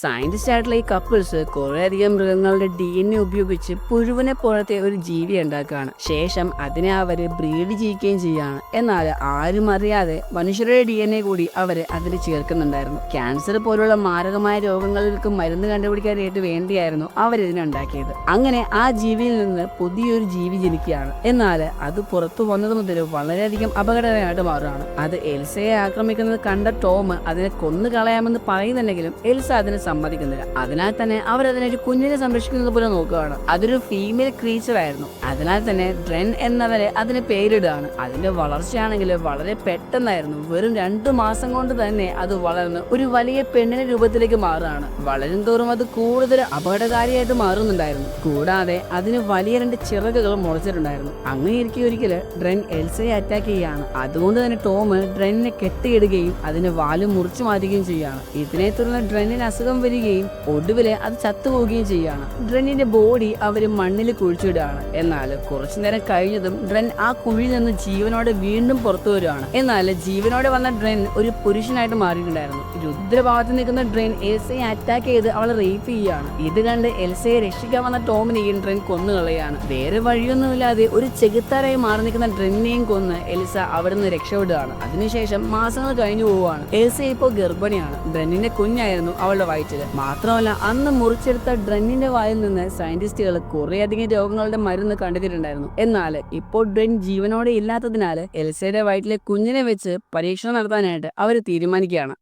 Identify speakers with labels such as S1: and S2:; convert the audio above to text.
S1: Scientist ആയിട്ടുള്ള ഈ couples കുറേയധികം മൃഗങ്ങളുടെ ഡി എൻ എ ഉപയോഗിച്ച് പുഴുവിനെ പോലത്തെ ഒരു ജീവി ഉണ്ടാക്കുകയാണ്. ശേഷം അതിനെ അവർ ബ്രീഡ് ചെയ്യുകയും ചെയ്യുകയാണ്. എന്നാൽ ആരും അറിയാതെ മനുഷ്യരുടെ ഡി എൻ എ കൂടി അവർ അതിൽ ചേർക്കുന്നുണ്ടായിരുന്നു. ക്യാൻസർ പോലുള്ള മാരകമായ രോഗങ്ങൾക്ക് മരുന്ന് കണ്ടുപിടിക്കാനായിട്ട് വേണ്ടിയായിരുന്നു അവരിതിനുണ്ടാക്കിയത് അങ്ങനെ ആ ജീവിയിൽ നിന്ന് പുതിയൊരു ജീവി ജനിക്കുകയാണ്. എന്നാൽ അത് പുറത്തു വന്നത് മുതൽ വളരെയധികം അപകടകരമായിട്ട് മാറുകയാണ്. അത് എൽസയെ ആക്രമിക്കുന്നത് കണ്ട ടോം അതിനെ കൊന്നു കളയാമെന്ന് പറയുന്നുണ്ടെങ്കിലും എൽസ അതിനെ സമ്മതിക്കുന്നില്ല. അതിനാൽ തന്നെ അവർ അതിനെ ഒരു കുഞ്ഞിനെ സംരക്ഷിക്കുന്നത് പോലെ നോക്കുകയാണ്. അതൊരു ഫീമെയിൽ ക്രീച്ചർ ആയിരുന്നു. അതിനാൽ തന്നെ ഡ്രെൻ എന്നവരെ അതിന് പേരിടുകയാണ്. അതിന്റെ വളർച്ചയാണെങ്കിൽ വളരെ പെട്ടെന്നായിരുന്നു. വെറും രണ്ടു മാസം കൊണ്ട് തന്നെ അത് വളർന്ന് ഒരു വലിയ പെണ്ണിന്റെ രൂപത്തിലേക്ക് മാറുകയാണ്. വളരും തോറും അത് കൂടുതൽ അപകടകാരിയായിട്ട് മാറുന്നുണ്ടായിരുന്നു. കൂടാതെ അതിന് വലിയ രണ്ട് ചിറകുകൾ മുളച്ചിട്ടുണ്ടായിരുന്നു. അങ്ങനെ ഇരിക്കെ ഡ്രെൻ എൽസയെ അറ്റാക്ക് ചെയ്യുകയാണ്. അതുകൊണ്ട് തന്നെ ടോം ഡ്രെന്നിനെ കെട്ടിയിടുകയും അതിന് വാൽ മുറിച്ചു മാറ്റുകയും ചെയ്യുകയാണ്. ഇതിനെ തുടർന്ന് ഡ്രെന്നിന് അസുഖം വരികയും ഒടുവിൽ അത് ചത്തുപോവുകയും ചെയ്യുകയാണ്. ഡ്രനിന്റെ ബോഡി അവർ മണ്ണിൽ കുഴിച്ചിടുകയാണ്. എന്നാൽ കുറച്ചു നേരം കഴിഞ്ഞതും ഡ്രൻ ആ കുഴിയിൽ നിന്ന് ജീവനോടെ വീണ്ടും പുറത്തു വരുവാണ് എന്നാൽ ജീവനോടെ വന്ന ഡ്രൻ ഒരു പുരുഷനായിട്ട് മാറിയിട്ടുണ്ടായിരുന്നു. രുദ്രഭാഗത്ത് നിൽക്കുന്ന ഡ്രൻ എൽസയെ അറ്റാക്ക് ചെയ്ത് അവളെ റേപ്പ് ചെയ്യുകയാണ്. ഇത് കണ്ട് എൽസയെ രക്ഷിക്കാൻ വന്ന ടോമിനെയും ഡ്രെൻ കൊന്നുകളയാണ്. വേറെ വഴിയൊന്നുമില്ലാതെ ഒരു ചെകുത്താരായി മാറി നിൽക്കുന്ന ഡ്രെന്നിനെയും കൊന്ന് എൽസ അവിടെ നിന്ന് രക്ഷപ്പെടുകയാണ്. അതിനുശേഷം മാസങ്ങൾ കഴിഞ്ഞു പോവുകയാണ്. എൽസ ഇപ്പോൾ ഗർഭിണിയാണ്. ഡ്രെന്നിന്റെ കുഞ്ഞായിരുന്നു അവളുടെ വയറ്റിൽ മാത്രമല്ല അന്ന് മുറിച്ചെടുത്ത ഡ്രെന്നിന്റെ വായിൽ നിന്ന് സയന്റിസ്റ്റുകൾ കുറേയധികം രോഗങ്ങളുടെ മരുന്ന് കണ്ടെത്തിയിട്ടുണ്ടായിരുന്നു. എന്നാൽ ഇപ്പോൾ ഡ്രെൻ ജീവനോടെ ഇല്ലാത്തതിനാൽ എൽസയുടെ വയറ്റിലെ കുഞ്ഞിനെ വെച്ച് പരീക്ഷണം നടത്താനായിട്ട് അവർ തീരുമാനിക്കുകയാണ്.